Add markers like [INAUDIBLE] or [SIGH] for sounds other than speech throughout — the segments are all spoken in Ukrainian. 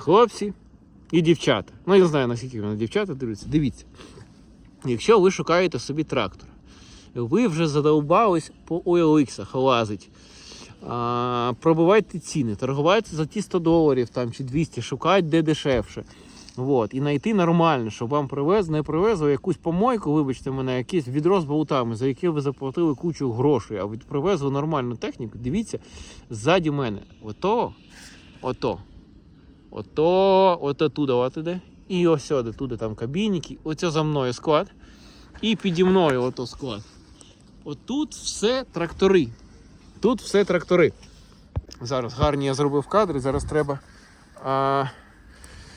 Хлопці і дівчата. Ну, я не знаю, наскільки вони дівчата дивляться. Дивіться. Якщо ви шукаєте собі трактор, ви вже задовбались по OLX лазить. А, пробивайте ціни, торгувайте за ті 100 доларів там, чи 200, шукайте де дешевше. Вот. І знайти нормально, щоб вам привезли, не привезли якусь помойку, вибачте мене, якесь відро з болтами, за яке ви заплатили кучу грошей, а привезли нормальну техніку. Дивіться, ззаді мене. Ото, ото, ото, ото от іде. І ось сюди, туди там кабінники. Оце за мною склад. І піді мною ото склад. Отут все трактори. Тут все трактори. Зараз гарні я зробив кадри, зараз треба а,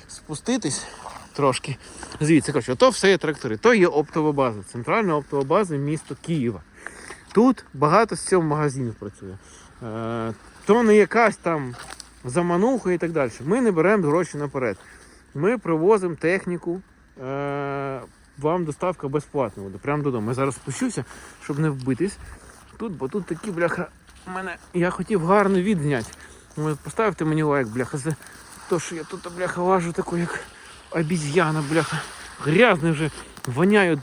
спуститись трошки. Звідси, коротше, то все є трактори, то є оптова база, центральна оптова база міста Києва. Тут багато з цього магазинів працює. Е, то не якась там замануха і так далі. Ми не беремо гроші наперед. Ми привозимо техніку. Е, вам доставка безплатна буде, прямо додому. Я зараз спущуся, щоб не вбитись. Тут, бо тут такі бляха. Мене я хотів гарний від зняти. Ну, поставте мені лайк, бляха, за те, що я тут бляха лажу таку, як обіз'яна, бляха. Грязний вже, воняю,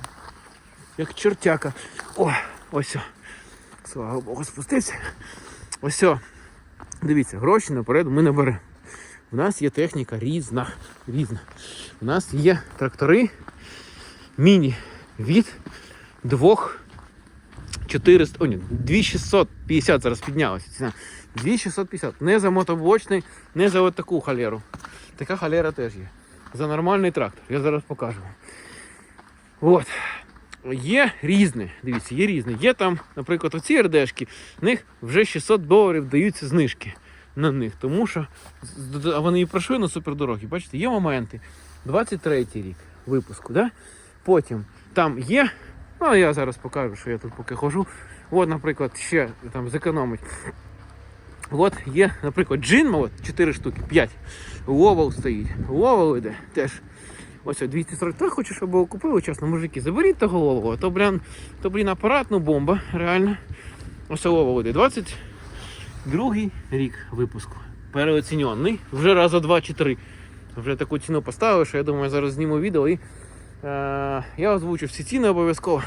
як чертяка. О, ось. Слава Богу, спустився. Ось. Дивіться, гроші наперед ми не беремо. У нас є техніка різна. різна. У нас є трактори міні від двох 400, о, ні, 2650 зараз піднялася ціна. 2650. Не за мотоблочний, не за от таку халеру. Така халера теж є. За нормальний трактор. Я зараз покажу. От. Є різні, дивіться, є різні. Є там, наприклад, оці РДшки, в них вже 600 доларів даються знижки на них, тому що вони і пройшли на супердорогі. Бачите, є моменти. 23-й рік випуску, да? Потім там є, ну я зараз покажу, що я тут поки хожу. От, наприклад, ще там зекономить. От є, наприклад, джинма, от 4 штуки, 5. Ловал стоїть. Ловал іде теж. Ось 243 хочу, щоб його купили, чесно, мужики, заберіть того лового, то, блін, то, блін, апарат, ну бомба, реально. Ось ловал іде. 22 рік випуску. Переоцінений. Вже раза 2 чи 3. Вже таку ціну поставив, що я думаю, я зараз зніму відео і е, я озвучу всі ціни обов'язково.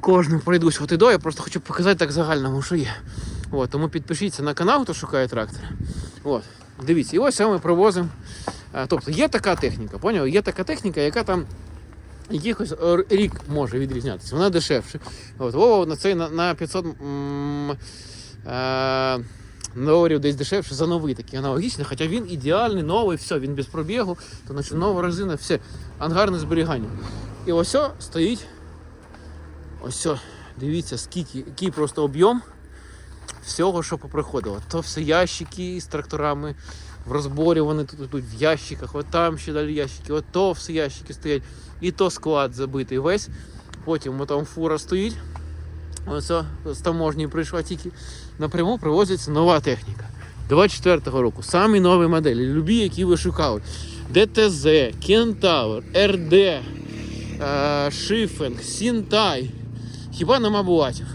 Кожним пройдусь от і до, я просто хочу показати так загальному, що є. От, тому підпишіться на канал, хто шукає трактор. От, дивіться, і ось ми привозимо. Е, Тобто є така техніка, поняв? Є така техніка, яка там якихось рік може відрізнятися. Вона дешевше. От, Вова на цей на, на 500 м, е, доларів десь дешевше за новий такий аналогічний, хоча він ідеальний, новий, все, він без пробігу, то значить нова резина, все, ангарне зберігання. І ось стоїть. Ось дивіться, скільки, який просто об'єм всього, що поприходило. То все ящики з тракторами в розборі, вони тут йдуть в ящиках, от там ще далі ящики, от то все ящики стоять, і то склад забитий весь. Потім там фура стоїть. Ось о, з таможні прийшла тільки. Напряму привозиться нова техніка. 24-го року. Самі нові моделі, любі, які ви шукали. ДТЗ, Кентавр, РД, е, Шифенг, Сінтай. Хіба нема буатів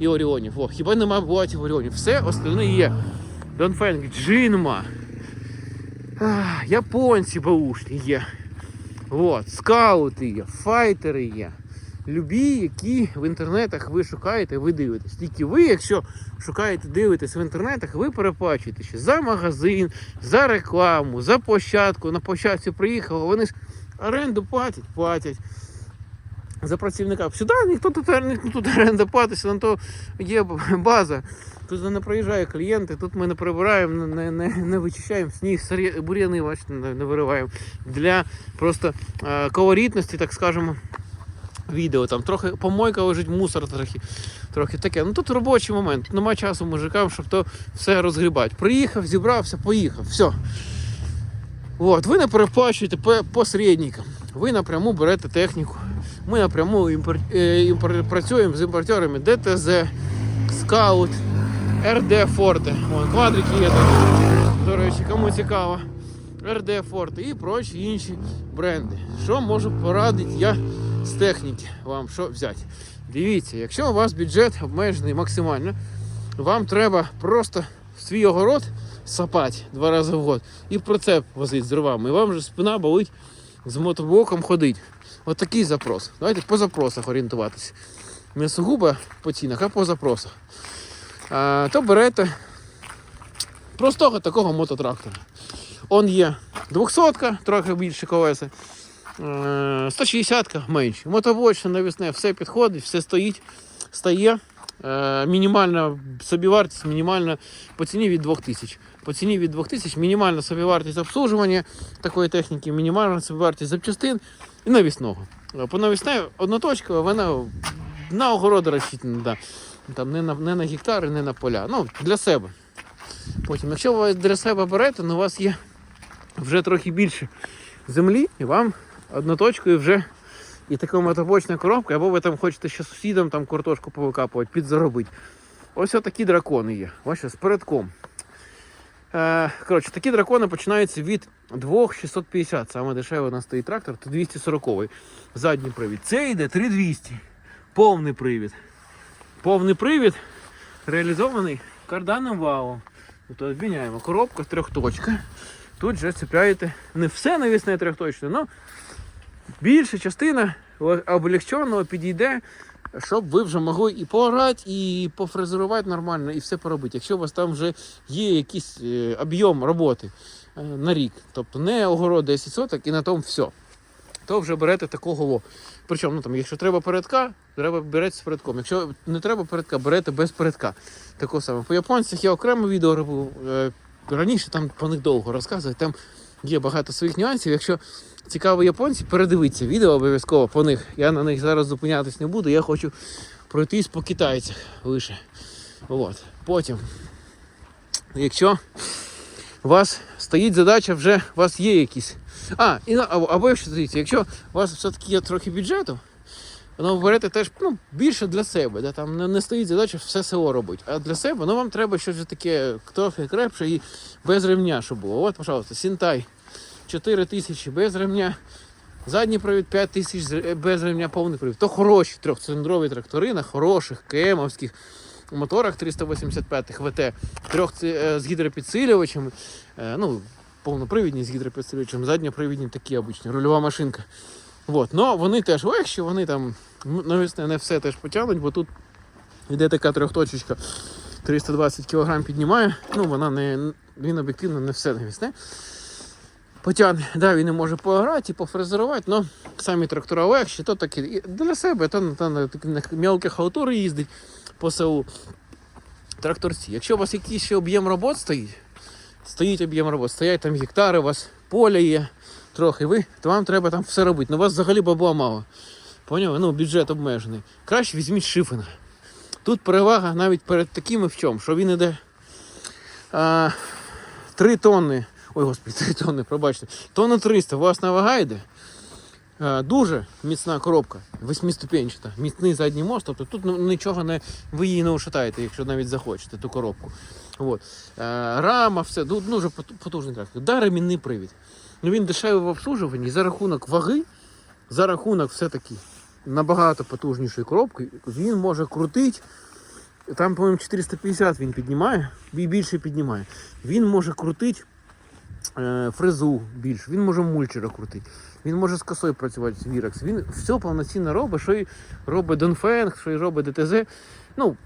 і Оріонів. О, хіба нема буатів Оріонів. Все остальне є. Донфенг, Джинма. Японці баушні є. От, скаути є, файтери є. Любі, які в інтернетах ви шукаєте, ви дивитесь. Тільки ви, якщо шукаєте, дивитесь в інтернетах, ви переплачуєте ще за магазин, за рекламу, за площадку. На площадці приїхали, вони ж оренду платять, платять. За працівника. Сюди ніхто тут, ніхто тут оренда платить, на то є база. Тут не приїжджає клієнти, тут ми не прибираємо, не, не, не вичищаємо сніг, бур'яни, бачите, не, вириваємо. Для просто е, колоритності, так скажемо, відео. Там трохи помойка лежить, мусор трохи, трохи таке. Ну тут робочий момент, тут немає часу мужикам, щоб то все розгрібати. Приїхав, зібрався, поїхав. Все. От, ви не переплачуєте по- посередникам. Ви напряму берете техніку. Ми напряму імпор... е, імпор... працюємо з імпортерами ДТЗ, Скаут, РД Форте. Вон, квадрики є там. До речі, кому цікаво. РД Форте і прочі інші бренди. Що можу порадити я з техніки вам що взяти? Дивіться, якщо у вас бюджет обмежений максимально, вам треба просто в свій огород сапати два рази в год і в прицеп возить з дровами. І вам вже спина болить з мотоблоком ходить. От запрос. Давайте по запросах орієнтуватися. Не сугубо по цінах, а по запросах. А, то берете простого такого мототрактора. Он є 200-ка, трохи більше колеса. 160-ка менше. Мотобочне, навісне, все підходить, все стоїть, стає. Е, Мінімальна собівартість, мінімальна по ціні від 2000. По ціні від 2000 мінімальна собівартість обслужування такої техніки, мінімальна собівартість запчастин і навісного. Е, По навісне одноточкова, вона на огороди розчитана. Да. Там не на, не на гектари, не на поля. Ну, для себе. Потім, якщо ви для себе берете, ну у вас є вже трохи більше землі, і вам одноточкою вже і така мотобочна коробка, або ви там хочете ще сусідам там картошку повикапувати, підзаробити. Ось отакі дракони є. Бачите, з передком. Е, коротше, такі дракони починаються від 2650. Саме дешевий у нас стоїть трактор, то 240 задній привід. Це йде 3200. Повний привід. Повний привід реалізований карданним валом. Тобто обміняємо коробка трьохточка. Тут же цепляєте не все навісне трьохточне, але більша частина облегченого підійде, щоб ви вже могли і поорати, і пофрезерувати нормально, і все поробити. Якщо у вас там вже є якийсь е, об'єм роботи е, на рік, тобто не огород 10 соток і на тому все, то вже берете такого. Причому, ну, там, якщо треба передка, треба берете з передком. Якщо не треба передка, берете без передка. Такого саме. По японцях я окремо відео робив. е, Раніше там по них довго розказую, там є багато своїх нюансів. Якщо цікаво японці, передивіться відео обов'язково по них. Я на них зараз зупинятись не буду, я хочу пройтись по китайцях лише. От. Потім, якщо у вас стоїть задача, вже у вас є якісь. А, і, на- або, якщо дивіться, якщо у вас все-таки є трохи бюджету, воно берете теж ну, більше для себе. Да? Там не, не стоїть задача все село робити. А для себе ну, вам треба щось таке трохи крепше і без ремня, щоб було. От, пожалуйста, Сінтай 4 тисячі без ремня. Задній провід 5 тисяч е, без ремня повний провід. То хороші трьохциліндрові трактори на хороших КМовських моторах 385 ВТ, трьох е, з гідропідсилювачами. Е, Ну, повнопривідні з гідропідсилювачем, задньопривідні такі обичні, рульова машинка. Вот. Но вони теж легші, вони там м, навісне не все теж потягнуть, бо тут йде така трьохточечка 320 кг піднімає. Ну, вона не, він об'єктивно не все навісне. Потягне, да, він не може поіграти і пофрезерувати, але самі трактора легші, то такі для себе, то, то на на мелкі халтури їздить по селу. Тракторці. Якщо у вас якийсь ще об'єм робот стоїть, стоїть об'єм робот, стоять там гектари, у вас поле є трохи, ви, то вам треба там все робити. Ну, у вас взагалі бабла мало. Поняли? Ну, бюджет обмежений. Краще візьміть шифена. Тут перевага навіть перед такими в чому, що він іде а, 3 тонни. Ой, господи, [LAUGHS] 3 тонни, пробачте. Тонна 300, у вас на вага йде. А, дуже міцна коробка, восьмиступенчата, міцний задній мост, тобто тут ну, нічого не, ви її не ушатаєте, якщо навіть захочете ту коробку. От. А, рама, все, ну, дуже потужний трактор. Да, ремінний привід. Ну, він дешевий в обслужуванні за рахунок ваги, за рахунок все-таки набагато потужнішої коробки, він може крутити. Там, по-моєму, 450 він піднімає, і більше піднімає. Він може крутити е, фрезу більше, він може мульчера крутити, він може з косою працювати з Вірекс. Він все повноцінно робить, що й робить Донфенг, що й робить ДТЗ. Ну,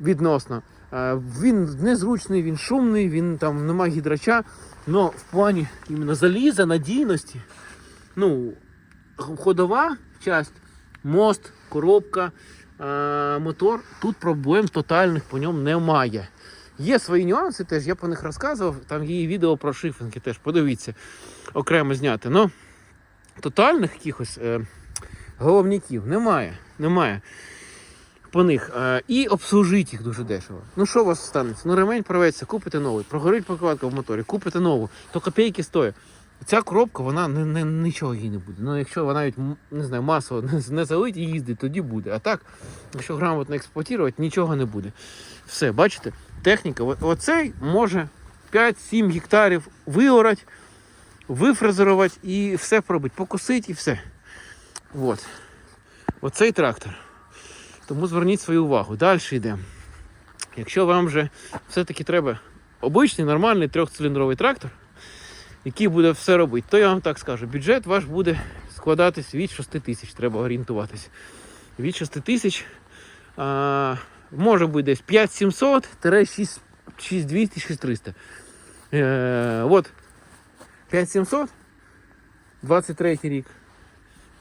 відносно. Е, Він незручний, він шумний, він там нема гідрача. Но в плані іменно заліза, надійності, ну, ходова часть, мост, коробка, е, мотор, тут проблем тотальних по ньому немає. Є свої нюанси теж, я по них розказував, там є відео про шифінги теж, подивіться, окремо зняти. Но тотальних якихось е, головників немає. немає по них. Е, і обслужити їх дуже дешево. Ну що у вас станеться? Ну ремень порветься, купите новий, прогорить покладка в моторі, купите нову, то копійки стоїть. Ця коробка, вона не, не, нічого їй не буде. Ну, якщо вона навіть не знаю, масово [LAUGHS] не, залить і їздить, тоді буде. А так, якщо грамотно експлуатувати, нічого не буде. Все, бачите, техніка. Оцей може 5-7 гектарів виорати, вифрезерувати і все пробити, покосити і все. От. Оцей трактор. Тому зверніть свою увагу. Далі йдемо. Якщо вам вже все-таки треба обичний нормальний трьохциліндровий трактор, який буде все робити, то я вам так скажу, бюджет ваш буде складатись від 6 тисяч, треба орієнтуватись. Від 6 тисяч може бути десь 5700 6200 6300 Е, от 5700 23 рік.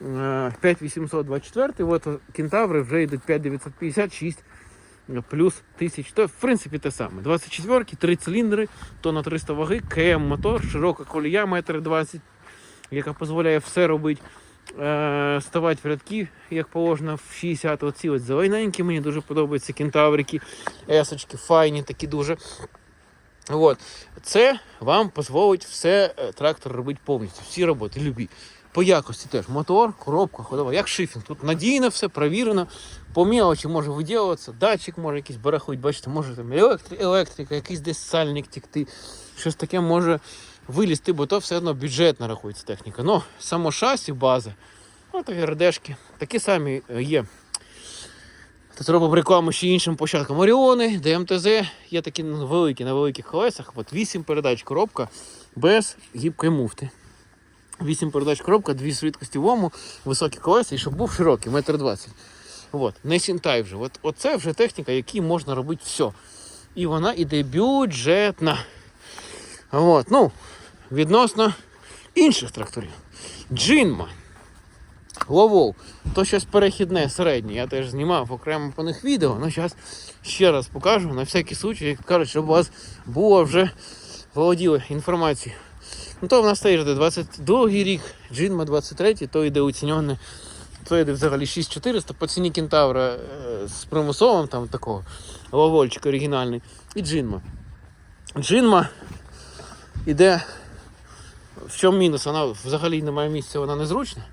Е, 5800 24 от кентаври вже йдуть 5956 плюс 1000. То в принципі те саме. 24 3 циліндри, тонна 300 ваги, КМ мотор, широка колія, метр 20, яка дозволяє все робити. Е, ставати в рядки, як положено, в 60. Оці от зелененькі, мені дуже подобаються кентаврики, есочки, файні такі дуже. От. Це вам дозволить все е, трактор робити повністю, всі роботи, любі. По якості теж мотор, коробка, ходова, як шифінг. Тут надійно все, провірено. По мелочі може виділюватися, датчик може якийсь барахуть, бачите, може там електри, електрика, якийсь десь сальник тікти, щось таке може вилізти, бо то все одно бюджетна рахується техніка. Ну, само шасі, база, ну то такі самі е, є. Тут робимо рекламу ще іншим площадкам. Оріони, ДМТЗ, є такі великі на великих колесах. От 8 передач коробка без гібкої муфти. 8 передач коробка, дві швидкості в ому, високі колеса і щоб був широкий, метр двадцять. От, не сінтай вже. От, оце вже техніка, якій можна робити все. І вона іде бюджетна. От, ну, відносно інших тракторів. Джинма. Ловол. То щось перехідне, середнє. Я теж знімав окремо по них відео. Ну, зараз ще раз покажу на всякий случай, як кажуть, щоб у вас було вже володіли інформацією. Ну то в нас теж йде 22 рік, Джинма 23, то йде оцінене, то йде взагалі 6400 по ціні кентавра е, з примусовим там такого ловольчик оригінальний. І Джинма. Джинма іде. В чому мінус? Вона взагалі немає місця, вона незручна.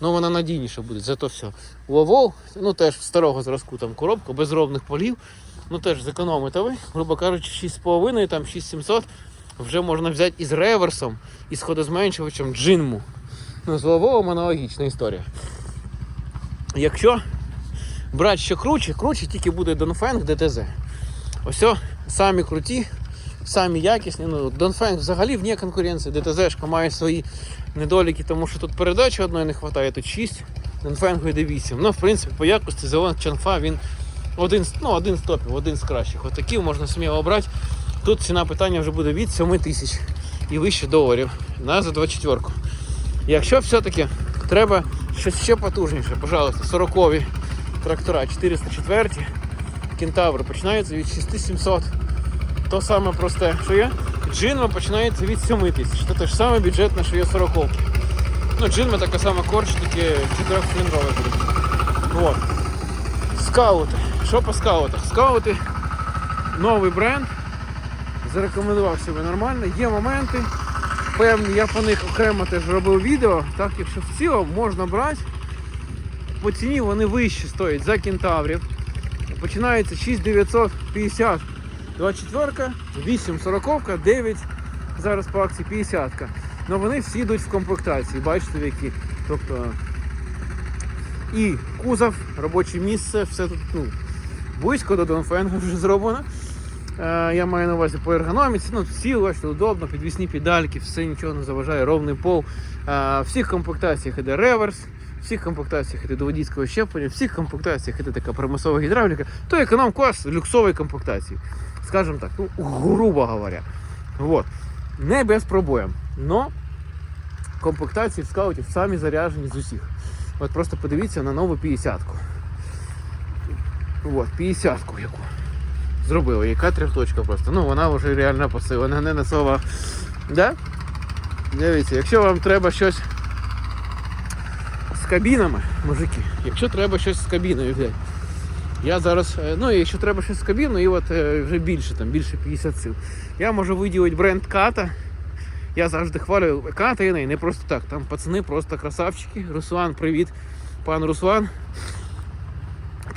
Ну вона надійніша буде, зато все. Ловол, ну теж старого зразку там коробка, без ровних полів. Ну теж зекономите ви, грубо кажучи, 6,5, там 6700 вже можна взяти із реверсом, і з ходозменшувачем джинму. Ну, з аналогічна історія. Якщо брати ще круче, круче тільки буде Донфенг ДТЗ. Ось самі круті, самі якісні. Ну, Донфенг взагалі вне конкуренції. ДТЗ має свої недоліки, тому що тут передачі одної не вистачає, тут 6, Донфенгу йде 8. Ну, в принципі, по якості Зелон Чанфа він один, ну, один з топів, один з кращих. Отакі можна сміло обрати. Тут ціна питання вже буде від 7 тисяч і вище доларів на за 24. Якщо все-таки треба щось ще потужніше, пожалуйста, 40 трактора 404 кентаври починаються від 6700. То саме просте, що є. Джинма починається від 7 тисяч. Це те ж саме бюджетне, що є 40. Ну, джинма така сама корч, тільки 4-циліндрове буде. От. Скаути. Що по скаутах? Скаути новий бренд. Зарекомендував себе нормально. Є моменти певні, я по них окремо теж робив відео. Так, якщо в цілому можна брати, по ціні вони вищі стоять за кентаврів. Починається 6950 24, 8 40, 9 зараз по акції 50. Ну вони всі йдуть в комплектації, бачите в які. Тобто і кузов, робоче місце, все тут ну, близько до Донфенга вже зроблено. Е, я маю на увазі по ергономіці, ну всі бачите, удобно, підвісні педальки, все нічого не заважає, ровний пол. Е, в всіх комплектаціях іде реверс, в всіх комплектаціях іде до водійського щеплення, в всіх комплектаціях іде така примусова гідравліка, то економ-клас люксової комплектації. Скажімо так, ну, грубо говоря. Вот. Не без проблем. Но комплектації в скаутів самі заряджені з усіх. От просто подивіться на нову 50-ку. От, 50-ку яку зробили. Яка трьохточка просто. Ну вона вже реально посилена, не на слова. Да? Дивіться, якщо вам треба щось з кабінами, мужики, якщо треба щось з кабіною взяти. Я зараз, е, ну якщо треба щось з кабіною, і от е, вже більше, там, більше 50 сил. Я можу виділити бренд Ката. Я завжди хвалю Ката і не просто так. Там пацани просто красавчики. Руслан, привіт, пан Руслан.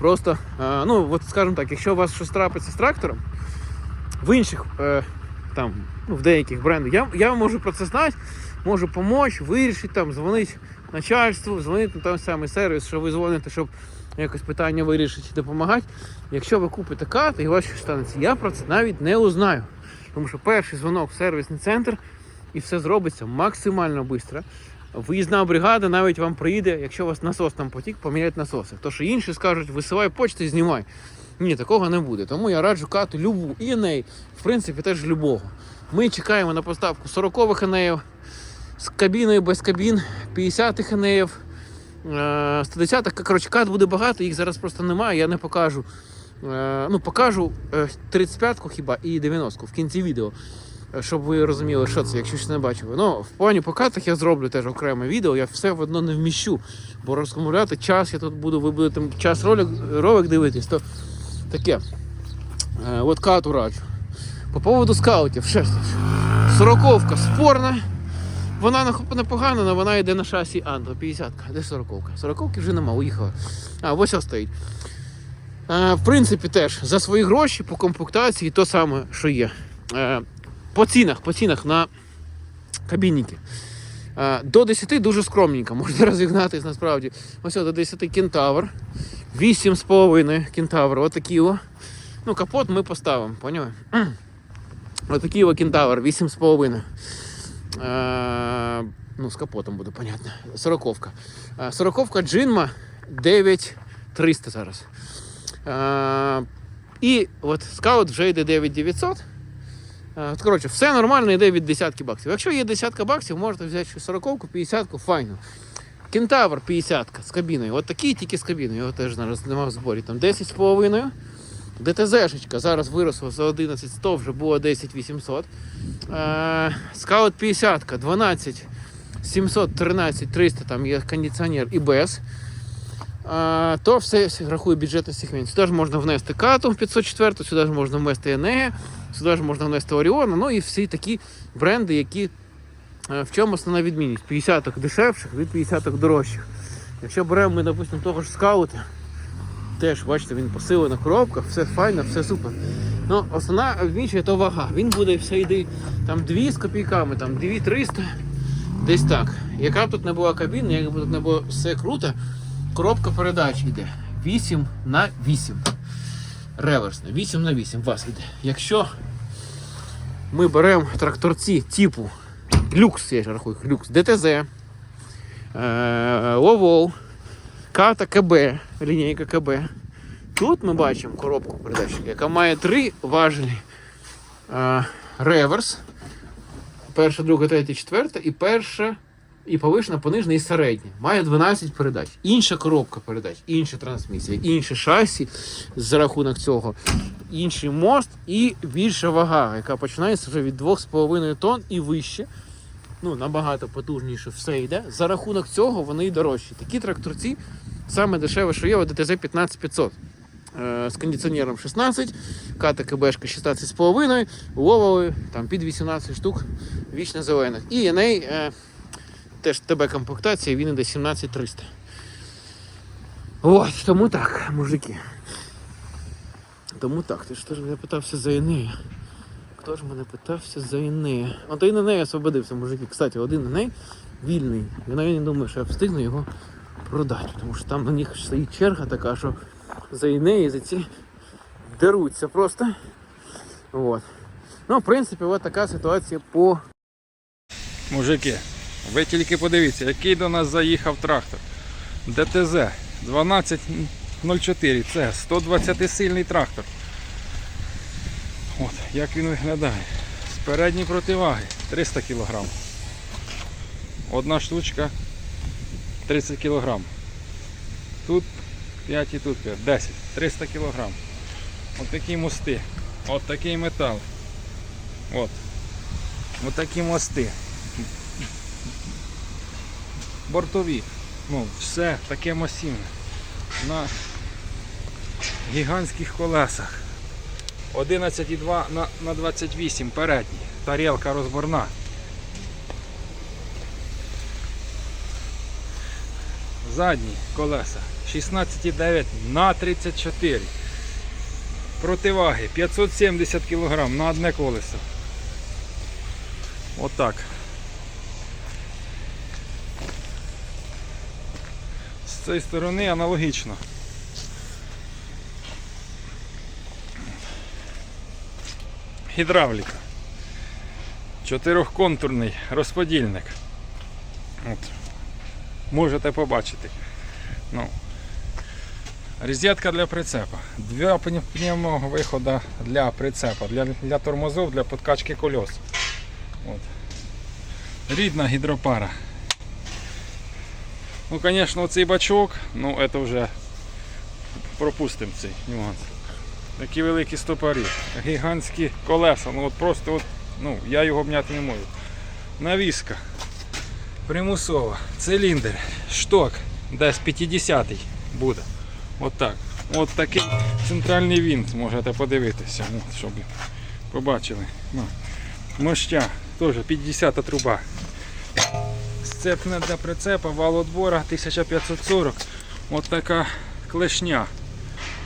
Просто, е, ну, от скажімо так, якщо у вас щось трапиться з трактором, в інших е, там, ну, в деяких брендах, я, я можу про це знати, можу допомогти, вирішити, там, дзвонити начальству, дзвонити на той самий сервіс, що ви дзвоните, щоб якось питання вирішити допомагати. Якщо ви купите кат і у вас щось станеться, я про це навіть не узнаю. Тому що перший дзвонок в сервісний центр і все зробиться максимально швидко. Виїзна бригада навіть вам приїде, якщо у вас насос там потік, поміняти насоси. То що інші скажуть, висилай почту і знімай. Ні, такого не буде. Тому я раджу кату любу і еней, в принципі, теж любого. Ми чекаємо на поставку 40-х енеїв з кабіною без кабін, 50-х енеїв, е, 110-х. Коротше, кат буде багато, їх зараз просто немає, я не покажу. Е, Ну, покажу е, 35-ку хіба і 90-ку в кінці відео. Е, Щоб ви розуміли, що це, якщо ще не бачили. Ну, в плані по катах я зроблю теж окреме відео, я все одно не вміщу. Бо розкомовляти час, я тут буду, ви будете час ролик, ролик дивитись, то таке. Е, от кату раджу. По поводу скаутів, ще ж. Сороковка спорна. Вона непогана, але вона йде на шасі Андро, 50-ка. Де сороковка? Сороковки вже нема, уїхала. А, ось стоїть. Е, в принципі, теж за свої гроші по комплектації то саме, що є. По цінах, по цінах на кабінники. Е, до 10 дуже скромненько, [LAUGHS] можна розігнатись насправді. Ось до 10 кентавр. 8,5 кентавр. Отакі о. Ну, капот ми поставимо, поняли? [CLEARS THROAT] Отакий о кентавр, 8,5. Е, ну, з капотом буде, понятно. Сороковка. Е, Сороковка джинма 9300 зараз. І от скаут вже йде 9900. Е, от, Коротше, все нормально йде від десятки баксів. Якщо є десятка баксів, можете взяти ще сороковку, 50-ку, файно. Кентавр 50 з кабіною. От такий тільки з кабіною. Його теж зараз немає в зборі. Там 10,5. ДТЗ-шечка зараз виросла за 11,100, вже було 10,800. Е, Скаут 50, 12, 700, 13, 300, там є кондиціонер і без. Е, то все рахує бюджетний сегмент. Сюди ж можна внести кату 504, сюди ж можна внести Енея, сюди ж можна внести Оріона, ну і всі такі бренди, які е, в чому основна відмінність? 50 дешевших від 50 дорожчих. Якщо беремо ми, допустимо, того ж скаута, теж бачите, він посилений на коробках, все файно, все супер. Ну, основна відмінність то вага. Він буде все йде там 2 з копійками, там 2 300, десь так. Яка б тут не була кабіна, як би тут не було все круто, коробка передач йде 8 на 8. Реверсна, 8 на 8 у вас йде. Якщо ми беремо тракторці типу люкс, я ж рахую, люкс, ДТЗ, е, Ловол, Ката КБ, лінійка КБ. Тут ми бачимо коробку передач, яка має три важелі. Е, реверс. Перша, друга, третя, четверта і перша, і повишена, понижена і середня. Має 12 передач. Інша коробка передач, інша трансмісія, інше шасі за рахунок цього, інший мост і більша вага, яка починається вже від 2,5 тонн і вище. Ну, набагато потужніше все йде. За рахунок цього вони і дорожчі. Такі тракторці саме дешеве, що є, от ДТЗ 15500. Е, з кондиціонером 16, ката КБшка 16,5, ловили там під 18 штук вічно зелених. І Яней е, теж ТБ комплектація, він іде 17300. От, тому так, мужики. Тому так, ти ж теж мене питався за Янея. Хто ж мене питався за Янея? Один Яней освободився, мужики. Кстати, один Яней вільний. Я навіть не думаю, що я встигну його продати, тому що там на них стоїть черга така, що за Янеї, за ці деруться просто. Вот. Ну, в принципі, от така ситуація по Мужики, ви тільки подивіться, який до нас заїхав трактор. ДТЗ 1204. Це 120 сильний трактор. От, як він виглядає. З передньої противаги 300 кг. Одна штучка 30 кг. Тут 5 і тут 5, 10, 300 кг. От такі мости. От такий метал. От. От такі мости бортові. Ну, все таке масивне. На гігантських колесах. 11,2 на, на 28 передній. Тарілка розборна. Задні колеса 16,9 на 34. Противаги 570 кг на одне колесо. Отак. З цієї сторони аналогічно. Гідравліка. Чотирьохконтурний розподільник. От. Можете побачити. Ну. Розетка для прицепа. Два пневмовиходи для прицепа, для, для тормозов, для подкачки колес. От. Рідна гідропара. Ну, звісно, цей бачок, ну це вже пропустимо цей нюанс. Такі великі стопорі, гігантські колеса, ну от просто от, ну, я його обняти не можу. Навіска. Примусова. Циліндр. Шток. Десь 50-й буде. От так. От такий центральний винт можете подивитися, от, щоб побачили. Ну. Моща. Теж 50-та труба. Сцепне для прицепа, вал отбора 1540. От така клешня.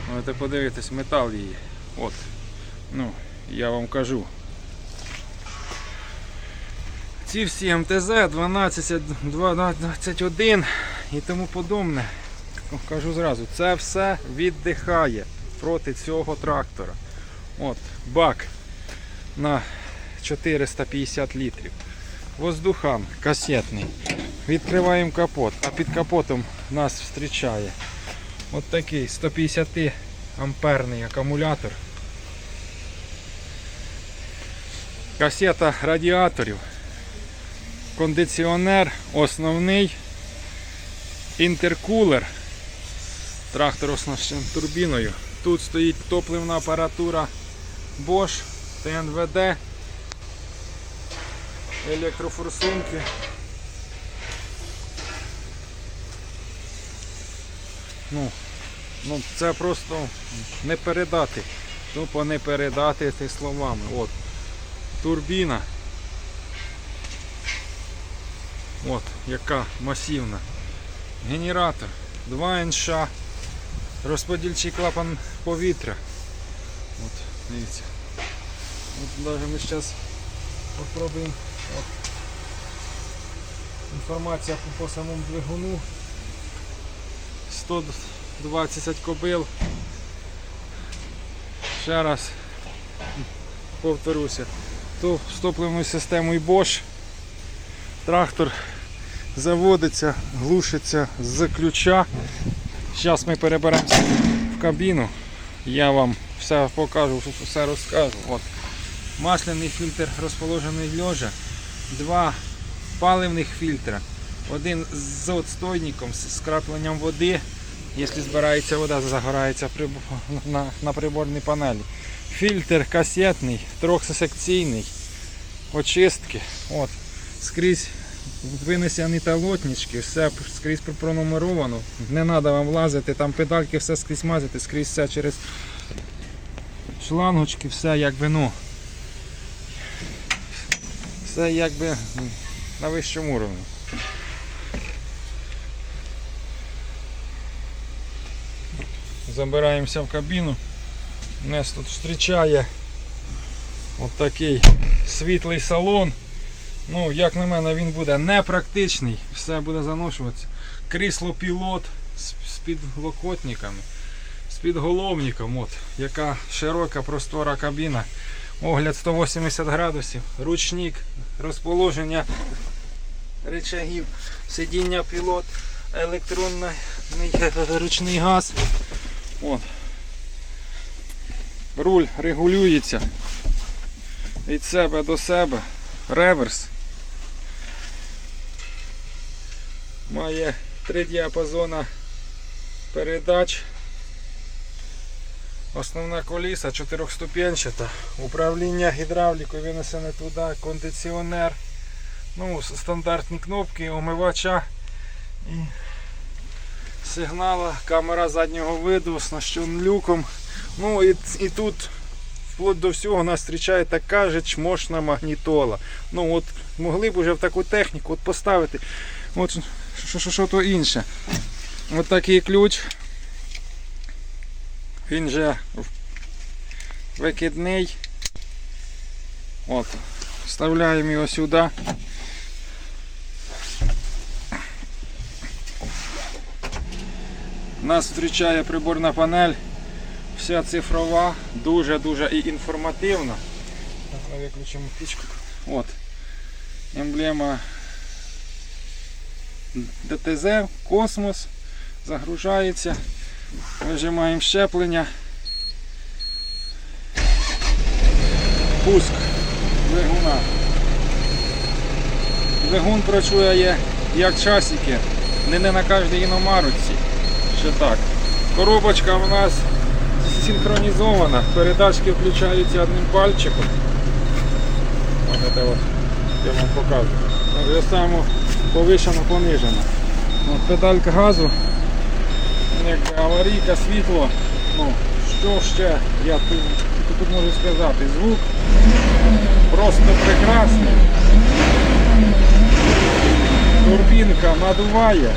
Можете подивитись, метал її. От. Ну, я вам кажу. Ці всі МТЗ 12, 21 і тому подобне. Кажу зразу, це все віддихає проти цього трактора. От, бак на 450 літрів. Воздухан касетний. Відкриваємо капот, а під капотом нас зустрічає от такий 150 амперний акумулятор. Касета радіаторів. Кондиціонер основний. Інтеркулер. Трактор оснащений турбіною. Тут стоїть топливна апаратура Bosch, ТНВД, електрофорсунки. Ну, ну це просто не передати. Тупо не передати це словами. От. Турбіна. От, яка масивна. Генератор, 2 НШ, розподільчий клапан повітря. От, дивіться. От навіть ми зараз попробуємо. От. Інформація по, по самому двигуну. 120 кобил. Ще раз повторюся. То з топливною системою Bosch трактор заводиться, глушиться з ключа. Зараз ми переберемося в кабіну. Я вам все покажу, все розкажу. От. Масляний фільтр розположений льожа, два паливних фільтра, один з отстойником, з скрапленням води. Якщо збирається вода, загорається на, приборній панелі. Фільтр касетний, трьохсекційний, очистки. От. Скрізь винесені талотнички, все скрізь пронумеровано. Не треба вам влазити, там педальки все скрізь мазати, скрізь все через шлангочки, все якби ну. Все якби на вищому уровні. Забираємося в кабіну. Нас тут зустрічає от світлий салон. Ну, як на мене, він буде непрактичний, все буде заношуватися. Крісло пілот з підлокотниками, з підголовником, от, яка широка простора кабіна. Огляд 180 градусів, ручник, розположення речагів, сидіння пілот, електронний ручний газ. От. Руль регулюється від себе до себе. Реверс. Має три діапазона передач. Основна коліса чотирьохступенчата. Управління гідравлікою винесене туди, кондиціонер. Ну, стандартні кнопки, омивача і сигнала, камера заднього виду, оснащен люком. Ну і, і тут вплоть до всього нас зустрічає така же чмошна магнітола. Ну от могли б уже в таку техніку от поставити. От що, то інше. От такий ключ. Він же викидний. От. Вставляємо його сюди. Нас зустрічає приборна панель. Вся цифрова, дуже-дуже і інформативна. Ми виключимо пічку. От. емблема ДТЗ, космос, загружається, вижимаємо щеплення. Пуск двигуна. Двигун працює як часики, не, не на кожній іномарочці. Ще так. Коробочка у нас синхронізована, передачки включаються одним пальчиком. Ось це от, я вам покажу. Так само повишено, понижено. От педалька газу, як аварійка, світло. Ну, що ще я тут, тут можу сказати? Звук просто прекрасний. Турбінка надуває.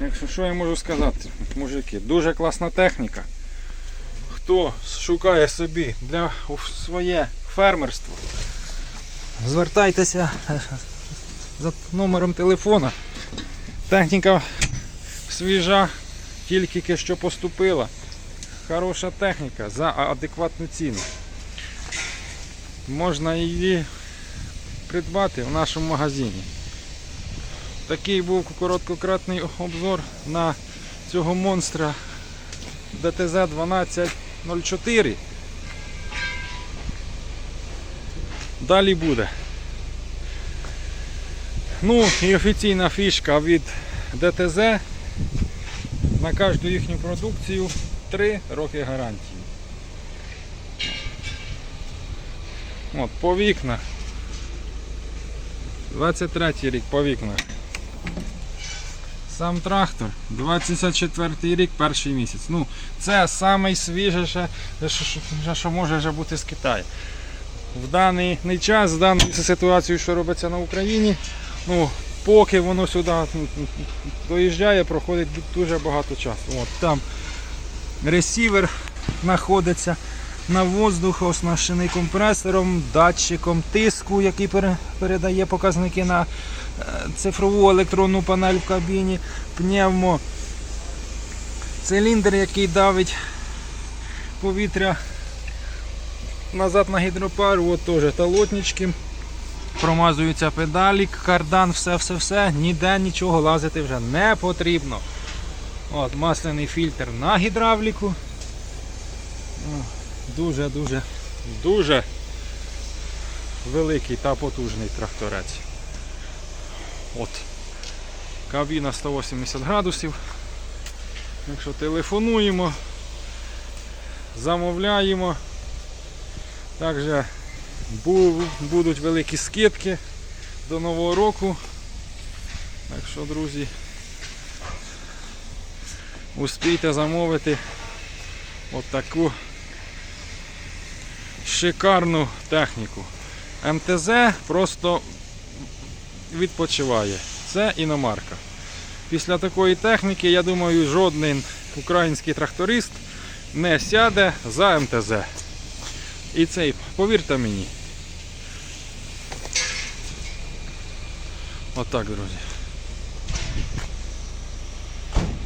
Якщо що я можу сказати, мужики, дуже класна техніка. Хто шукає собі для своє фермерство, звертайтеся за номером телефона. Техніка свіжа, тільки що поступила. Хороша техніка за адекватну ціну. Можна її придбати в нашому магазині. Такий був короткократний обзор на цього монстра ДТЗ 1204. Далі буде. Ну і офіційна фішка від ДТЗ на кожну їхню продукцію 3 роки гарантії. От, по вікнах. 23 рік по вікнах. Сам трактор, 24 рік, перший місяць. Ну, це найсвіжіше, що, що, що може вже бути з Китаю. В даний час, в дану ситуацію, що робиться на Україні, ну, поки воно сюди ну, доїжджає, проходить дуже багато часу. От, там ресівер знаходиться на воздух, оснащений компресором, датчиком тиску, який передає показники на е, цифрову електронну панель в кабіні, пневмо, циліндр, який давить повітря назад на гідропару, от теж талотнички. Промазуються педалі, кардан, все-все-все, ніде нічого лазити вже не потрібно. От, масляний фільтр на гідравліку. Дуже-дуже дуже великий та потужний тракторець. От. Кабіна 180 градусів. Якщо телефонуємо, замовляємо. Також будуть великі скидки до Нового року. Так що, друзі, успійте замовити отаку шикарну техніку. МТЗ просто відпочиває. Це іномарка. Після такої техніки, я думаю, жоден український тракторист не сяде за МТЗ. І цей, повірте мені. Отак, друзі.